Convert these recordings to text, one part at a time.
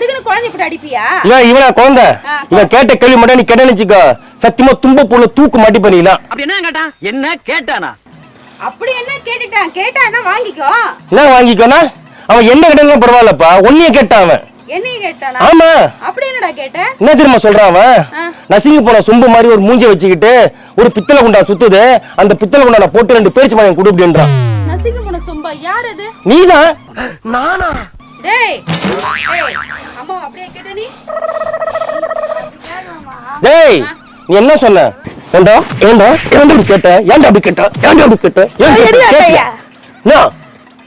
அதுக்குன்னு குழந்தை இப்படி அடிப்பியா? இவன் இவனா குழந்தை? இவன் கேட்ட கேள்வி மட்டும் நீ கேட்ட நினைச்சுக்கோ சத்தியமா தும்ப புள்ள தூக்கு மாட்டி பண்ணிடலாம். அப்படி என்ன கேட்டான்? என்ன கேட்டானா? அப்படி என்ன கேட்டுட்டான்? கேட்டான்னா வாங்கிக்கோ. என்ன வாங்கிக்கோனா? அவன் என்ன கேட்டாலும் பரவாயில்லப்பா. ஒன்னைய கேட்டான் அவன். என்னைய கேட்டானா? ஆமா. அப்படி என்னடா கேட்ட? என்ன தெரியுமா சொல்றான் அவன். நசுங்கி போன சொம்பு மாதிரி ஒரு மூஞ்ச வச்சுக்கிட்டு ஒரு பித்தளை குண்டா சுத்துது. அந்த பித்தளை குண்டா நான் போட்டு ரெண்டு பேரிச்சு மகன் கொடு அப்படின்றான். நசிங்க போன சொம்பா யார் அது? நீதான். நானா? டேய் டேய் அம்மா அப்படியே கேட்ட நீ? டேய் நீ என்ன சொன்ன? ஏண்டா ஏண்டா ஏண்டா அப்படி கேட்ட? ஏண்டா அப்படி கேட்ட? ஏண்டா அப்படி கேட்ட?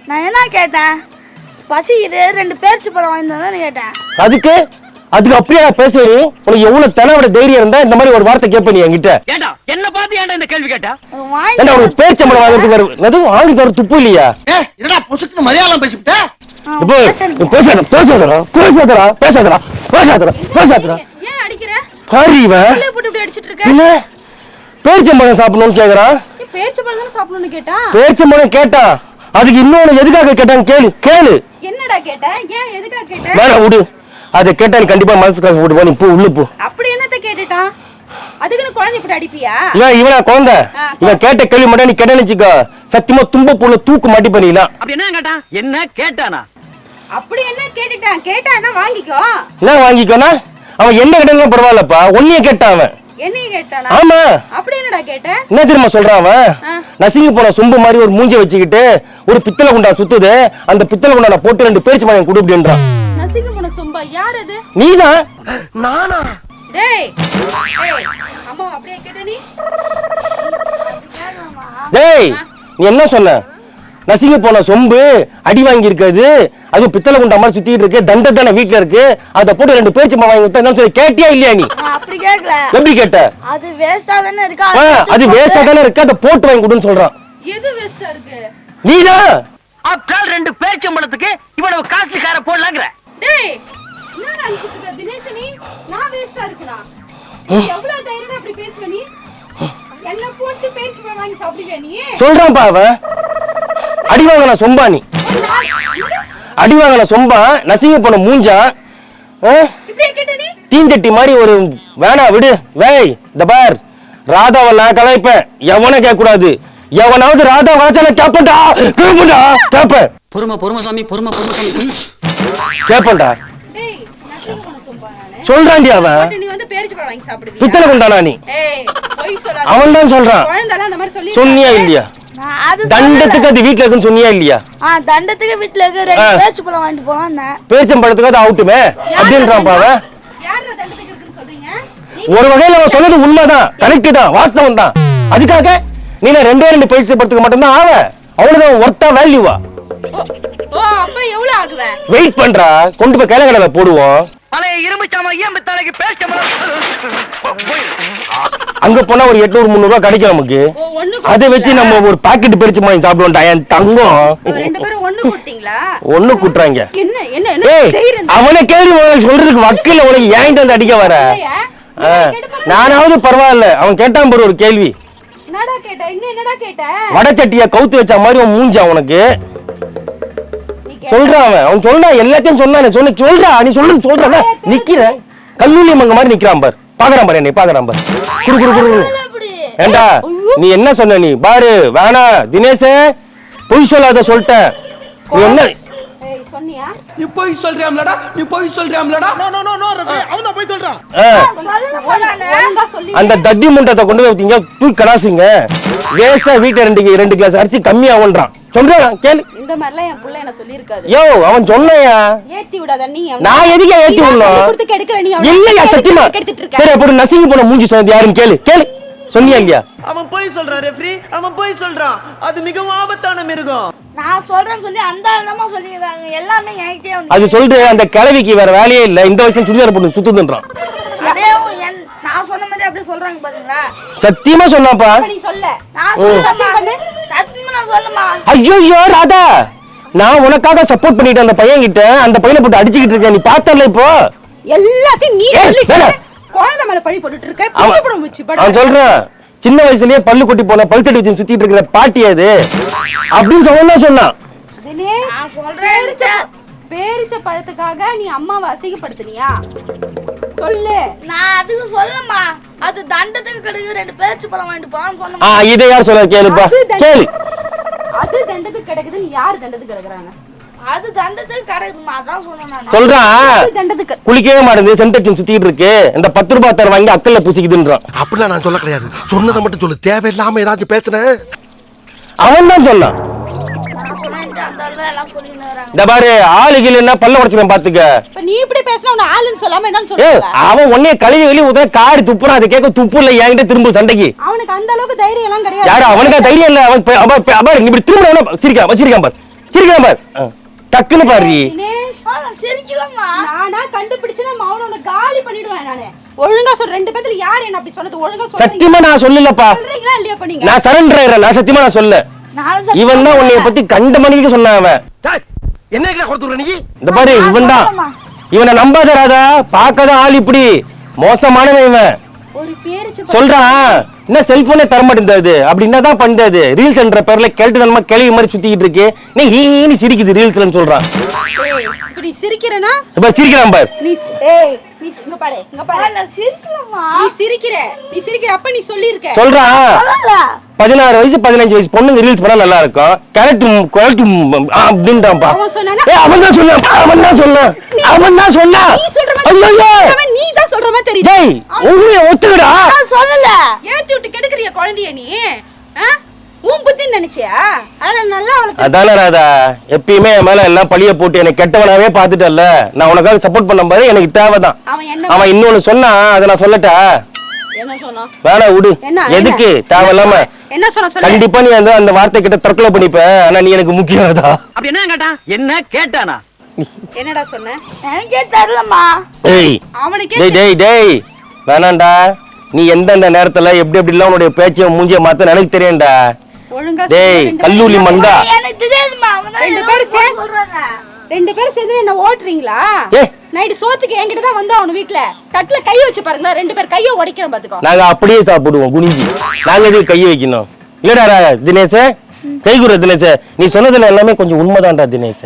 நான் என்ன கேட்டேன்? பசிக்குது ரெண்டு பேர்ச்சி பழம் வாங்கி தான் கேட்டேன். அதுக்கு? அதுக்கு அப்படியே நான் பேசுறீ உனக்கு எவ்வளவு தனவோட தைரியம் இருந்தா இந்த மாதிரி ஒரு வார்த்தை கேட்ப நீ என்கிட்ட. என்ன பார்த்து ஏன்டா இந்த கேள்வி கேட்டா? அது ஏண்டா உனக்கு பேச்சம்பளம் வாங்குறதுக்கு வரும் எதுவும் வாங்கி தர துப்பு இல்லையா? என்னடா பொசுக்கு மலையாளம் பேசிவிட்ட. பேசாத பேசாதடா பேசாதடா பேசாதடா பேசாதடா பேசாதடா. ஏன் அடிக்கிற? பாரு இவன். அடிச்சிட்டு இருக்க? என்ன? பேரிச்சம்பழம் சாப்பிடணும்னு கேக்குறான் தானே சாப்பிடணும்னு பேரிச்சம்பழம் கேட்டா? அதுக்கு இன்னொன்னு எதுக்காக கேட்டான்னு கேளு கேளு. என்னடா கேட்ட? ஏன் எதுக்காக கேட்ட? வேணாம் விடு. அதை கேட்டா நீ கண்டிப்பா மனசுக்காக விட்டு போ நீ போ உள்ள போ. அப்படி என்னத்த கேட்டுட்டான்? அதுக்குன்னு குழந்தை இப்படி அடிப்பியா? இவன் இவனா குழந்தை. இவன் கேட்ட கேள்வி மட்டும் நீ கேட்ட நினைச்சுக்கோ சத்தியமா தும்ப புள்ள தூக்கு மாட்டி பண்ணிடலாம். அப்படி என்ன கேட்டான்? என்ன கேட்டானா? அப்படி என்ன கேட்டுட்டான்? கேட்டான்னா வாங்கிக்கோ. என்ன வாங்கிக்கோனா? அவன் என்ன கேட்டாலும் பரவாயில்லப்பா. ஒன்னைய கேட்டான் அவன். என்னைய கேட்டானா? ஆமா. அப்படி என்னடா கேட்ட? என்ன தெரியுமா சொல்றான் அவன். நசுங்கி போன சொம்பு மாதிரி ஒரு மூஞ்ச வச்சுக்கிட்டு ஒரு பித்தளை குண்டா சுத்துது. அந்த பித்தளை குண்டா போட்டு ரெண்டு பேரிச்சு மகன் கொடு அப்படின்றான். போன சொம்பா யார் அது? நீதான் நானா? டேய் அம்மா அப்படியே கேட்ட நீ? டேய் நீ என்ன சொன்ன? நசுங்கி போன சொம்பு அடி வாங்கி இருக்காது அதுவும் பித்தளை குண்டா மாதிரி சுத்திட்டு இருக்கு தண்டை தானே வீட்டுல இருக்கு அதை போட்டு ரெண்டு பேரிச்சு மகன் வாங்கி கொடுத்தா என்ன சொல்லி கேட்டியா இல்லையா நீ? அப்படி கேட்கல எப்படி கேட்ட? அது வேஸ்டா தானே இருக்கா அது வேஸ்டா தானே இருக்கு அதை போட்டு வாங்கி கொடுன்னு சொல்றான். எது வேஸ்டா இருக்கு? நீதான் அக்கால் ரெண்டு பேச்சம்பளத்துக்கு இவ்வளவு எவ்வளவு தைரியம் அப்படி பேசுவ நீ? என்ன போட்டு பேச்சு பழம் வாங்கி சாப்பிடுவியா நீ? சொல்றான்ப்பா அவன் அடி வாங்கின சொம்பா நீ. அடி வாங்கின சொம்பா நசுங்கி போன மூஞ்சா தீஞ்சட்டி மாதிரி ஒரு வேணா விடு. வேய் இந்த பார். ராதாவை நான் கலாய்ப்பேன். எவனை கேட்க கூடாது எவனாவது ராதா வளர்ச்சால கேப்பண்டா? கேப்பண்டா? கேப்பேன் பொறுமை பொறுமை சாமி பொறுமை பொறுமை சாமி. கேப்பண்டா? சொல்றான்டி அவன். வாங்கி சாப்பிடுவியா பித்தளை கொண்டானா நீ? ஏய் பொய் சொல்லாத. அவன் தான் சொல்றான். குழந்தைலாம் அந்த மாதிரி சொல்லி சொன்னியா இல்லையா? தண்டத்துக்கு அது வீட்டுல இருக்குன்னு சொன்னியா இல்லையா? ஆ தண்டத்துக்கு வீட்டுல இருக்கு. ரெண்டு. பேர்ச்சி பழம் வாங்கிட்டு போலான்னு. பேச்சம்பழத்துக்கு அது அவுட்டுமே? அப்படின்றான்ப்பா அவன் யார் தண்டத்துக்கு இருக்குன்னு சொல்றீங்க? நீ ஒரு வகையில அவன் சொன்னது உண்மைதான். கரெக்ட் தான். வாஸ்தவம் தான் அதுக்காக நீ நான் ரெண்டே ரெண்டு பயிற்சி படத்துக்கு மட்டும்தான் ஆவ. அவனுக்கு ஒர்த்தா வேல்யூவா ஓ, ஓ அப்ப எவ்வளவு ஆகுவ? வெயிட் பண்றா. கொண்டு போய் கிளங்கடல போடுவோம். பழைய இரும்பு சாமான் ஏன் பித்தாளைக்கு பேச்சம்பளம் அங்க போனா ஒரு எட்நூறு முந்நூறு ரூபாய் கிடைக்கும் நமக்கு. அதை வச்சு நம்ம ஒரு பாக்கெட் பறிச்சு வாங்கி சாப்பிடுவோம்டா என் தங்கம். ஓ, ரெண்டு பேரும் ஒண்ணு கூட்டுறாங்க. அவனை கேள்வி உனக்கு சொல்றதுக்கு வக்கீல உனக்கு ஏன்ட்டு வந்து அடிக்க வர? நானாவது பரவாயில்ல. அவன் கேட்டான் பாரு ஒரு கேள்வி. என்னடா கேட்ட? இன்னும் என்னடா கேட்ட? வடச்சட்டிய கவுத்து வச்ச மாதிரி மூஞ்சா உனக்கு? சொல்றான் அவன். அவன் சொல்றான் எல்லாத்தையும் சொன்னானே. சொன்ன சொல்றா. நீ சொல்றது சொல்றா. நிக்கிற? கல்லூரி மங்க மாதிரி நிக்கிறான் பார். பாக்குறான் பாரு என்னை பாக்குறான் பார். குடு குடு குடு ஏண்டா நீ என்ன சொன்ன நீ? பாரு வேணா தினேஷே பொய் சொல்லாத சொல்லிட்டேன். நீ என்ன? ஏய் சொன்னியா? நீ போய் சொல்றியாம்லடா நீ போய் சொல்றியாம்லடா no no no no Rafi அவன் தான் போய் சொல்றான் ஆ, சொல்லணுமா நானு ஒழுங்கா சொல்லி அந்த தத்தி முண்டத்தை கொண்டு போய் தூக்கி கடாசுங்க. வேஸ்டா வீட்டை ரெண்டு ரெண்டு கிளாஸ் அரிசி கம்மியாகுன்றான் சொல்றான் கேளு. இந்த மாதிரிலாம் என் புள்ள என்ன சொல்லியிருக்காது. யோ அவன் சொன்னையா? ஏத்தி விடாத நீ. நான் எதுக்கு ஏத்தி விடணும்? கொடுத்து கெடுக்கிற நீ அவனை. இல்லையா சத்தியமா. சரி அப்படி நசிங்கி போன மூஞ்சி சொன்னது யாருன்னு கேளு. கேளு. சொன்னியா இல்லையா? அவன் போய் சொல்றான் ரெஃப்ரி அவன் போய் சொல்றான். அது மிகவும் ஆபத்தான மிருகம். நான் சொல்றேன்னு சொல்லி அந்த ஆளுமா சொல்லிக்கிறாங்க எல்லாமே என்கிட்டயே வந்து அது சொல்லிட்டு அந்த கிழவிக்கு வேற வேலையே இல்ல. இந்த வயசுல சுடிதார் போட்டு சுத்துதுன்றான். நான் சொன்ன மாதிரி அப்படியே சொல்றாங்க பாத்தீங்களா? சத்தியமா சொன்னாப்பா நீ சொல்ல. நான் ஓ. சொல்லமா சத்தியமா நான் சொல்லமா ஐயோ ராதா. நான் உனக்காக சப்போர்ட் பண்ணிட்டு அந்த பையன் கிட்ட அந்த பையனை போட்டு அடிச்சுக்கிட்டு இருக்கேன். நீ பார்த்தல இப்போ? எல்லாத்தையும் நீ. குழந்தை மேல பழி போட்டுட்டு இருக்க. சொல்றான் சின்ன வயசுலயே பல்லு கொட்டி போன பல்சட்டி வச்சு சுத்திட்டு இருக்கிற பாட்டி அது. அப்படின்னு சொன்னா சொன்னான். பேரிச்ச பழத்துக்காக நீ அம்மாவை அசிங்கப்படுத்துனியா? சொல்லு. நான் அதுக்கு சொல்லமா அது தண்டத்துக்கு கிடைக்குது ரெண்டு பேர்ச்சி பழம் வாங்கிட்டு போலான்னு ஆ சொன்னமா இதை யார் சொல்ல கேளுப்பா. கேளு. அது தண்டத்துக்கு கிடக்குதுன்னு யார் தண்டத்துக்கு கிடக்குறாங்க? அது தண்டத்துக்கு கிடைக்குதுமா அதான் சொன்னேன் சொல்றான் அது தண்டத்துக்கு குளிக்கவே மாட்டேங்குது சென்டெக்ஷன் சுத்திட்டு இருக்கு. இந்த பத்து ரூபாய் தர வாங்கி அக்கல்ல பூசிக்குதுன்றான். அப்படிலாம் நான் சொல்ல கிடையாது. சொன்னதை மட்டும் சொல்லு. தேவையில்லாம ஏதாச்சும் பேசுனேன் அவன் தான் சொன்னான். அந்த ஆளு பாரு ஆளுகள் என்ன பல்ல உடச்சிடும் பாத்துக்க. இப்ப நீ இப்படி பேசினா உன்னை ஆளுன்னு சொல்லாம என்னன்னு சொல்லுவ? அவன் உன்னைய கழுவி கழுவி உதவ காரி துப்புறான். அதை கேட்க துப்பு இல்ல என்கிட்ட திரும்ப சண்டைக்கு. அவனுக்கு அந்த அளவுக்கு தைரியம் எல்லாம் கிடையாது. யாரு அவனுக்கு தைரியம் இல்ல. அவன் இப்படி திரும்ப சிரிக்கான் வச்சிருக்கான் பாரு. சிரிக்கான் பாரு. ஆ. டக்குன்னு பாரு. தினேஷ். ஆ, நான் சிரிக்கலம்மா நானா கண்டுபிடிச்சு நான் அவனோட காலி பண்ணிடுவேன் நானு. ஒழுங்கா சொல் ரெண்டு பேத்துல யார் என்ன அப்படி சொன்னது? ஒழுங்கா சொல்றீங்க. சத்தியமா நான் சொல்லலப்பா. சொல்றீங்களா இல்லையா இப்ப நீங்க? நான் சரண்டர் ஆயிடுறேன். நான் சத்தியமா நான் சொல்ல நானும் இவன் தான் உன்னைய பத்தி கண்ட மணிக்கு சொன்னான் அவன். என்ன கொடுத்துருக்க நீ? இந்த பாரு இவன் தான். இவனை நம்பாத ராதா பார்க்காத ஆள் இப்படி. மோசமானவன் இவன். ஒரு பேரிச்சு சொல்றான். என்ன செல்போனே தர மாட்டேங்குது அப்படி என்னதான் பண்றது ரீல்ஸ் என்ற பேர்ல கேட்டு நம்ம கிளவி மாதிரி சுத்திக்கிட்டு இருக்கு. நீ ஹீனி சிரிக்குது ரீல்ஸ்லன்னு சொல்றான். இப்ப நீ சிரிக்கிறனா? இப்ப சிரிக்கிறான் பாரு. நீ சி- ஏய் நீ சி- இங்க பாரு இங்க பாரு. நான் சிரிக்கலம்மா. நீ சிரிக்கிற. நீ சிரிக்கிற அப்ப நீ சொல்லிருக்க சொல்றான். பதினாறு வயசு பதினஞ்சு வயசு பொண்ணுங்க ரீல்ஸ் பண்ணா நல்லா இருக்கும் கரெக்ட் கரெக்ட் அப்படின்றான்ப்பா? ஏய், அவன் தான் சொன்னான் அவன் தான் சொன்னான் அவன் தான் சொன்னான். ஐயோ நீ தான் சொல்ற மாதிரி தெரியுது. டேய் உண்மையை ஒத்துக்கடா. நான் சொல்லல. ஏத்தி விட்டு கெடுக்கறிய குழந்தைய நீ? உன் புத்தின்னு நினைச்சியா? ஆனா நல்லா வளர்த்து அதான ராதா. எப்பயுமே என் மேல எல்லாம் பழிய போட்டு எனக்கு கெட்டவனாவே பாத்துட்டல்ல நான் உனக்காக சப்போர்ட் பண்ணும் போது எனக்கு தேவைதான். அவன் இன்னொன்னு சொன்னான் அதை நான் சொல்லட்டா? வேணாம் விடு என்ன எதுக்கு? தேவையில்லாம. என்ன சொன்ன சொல்ல. கண்டிப்பா நீ அந்த அந்த வார்த்தை கிட்ட தற்கொலை பண்ணிப்ப. ஆனா நீ எனக்கு முக்கியம் ராதா அப்படி என்ன கேட்டான் என்ன கேட்டானா? என்னடா சொன்ன? எனக்கே தெரியலம்மா. ஏய் அவனுக்கே டேய் டேய் டேய். வேணாம்டா. நீ எந்தெந்த நேரத்துல எப்படி எப்படிலாம் உன்னுடைய பேச்சை மூஞ்சிய மாத்த எனக்கு தெரியும்டா. ஒழுங்கா டேய் கல்லூரி பேரும். மந்தா. எனக்கு தெரியாதும்மா. அவங்க தான் ரெண்டு பேரும் போய் சேர்ந்து- சொல்றாங்க. ரெண்டு பேரும் சேர்ந்து என்ன ஓட்டுறீங்களா. நைட்டு சோத்துக்கு என்கிட்ட தான் வந்து அவனு வீட்ல. தட்டுல கை வச்சு பாருங்களா ரெண்டு பேர் கைய உடைக்கிறேன் பாத்துக்கோ நாங்க அப்படியே சாப்பிடுவோம் குனிஞ்சி. நாங்க எதுக்கு கை வைக்கணும்? இல்லடா தினேஷ் கை குரு தினேஷ் நீ சொன்னதுல எல்லாமே கொஞ்சம் உண்மைதான்டா தினேஷ்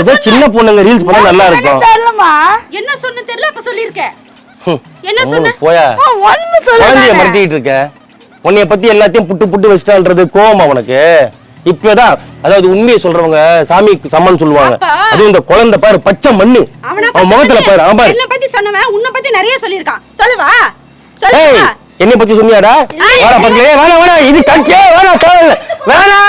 ஏதோ சின்ன பொண்ணுங்க ரீல்ஸ் பண்ணா நல்லா இருக்கும். என்ன சொன்ன தெரியல அப்ப சொல்லிருக்க. என்ன சொன்ன? போயா? ஒண்ணு குழந்தைய மிரட்டிட்டு இருக்க. உன்னைய பத்தி எல்லாத்தையும் புட்டு புட்டு வச்சிட்டான்றது கோவமா உனக்கு. இப்பதான் அதாவது உண்மையை சொல்றவங்க சாமி சம்மன் சொல்லுவாங்க. அதுவும் இந்த குழந்தை பாரு பச்சை மண்ணு. அவன முகத்துல பாரு அவன் பாரு. என்ன பத்தி சொன்னவன் உன்னை பத்தி நிறைய சொல்லிருக்கான் சொல்லவா. என்னை பத்தி சொன்னியாடா? வேணா பக்கத்துல. வேணா வேணா இது கட்சியே வேணா தேவையில்ல வேணா.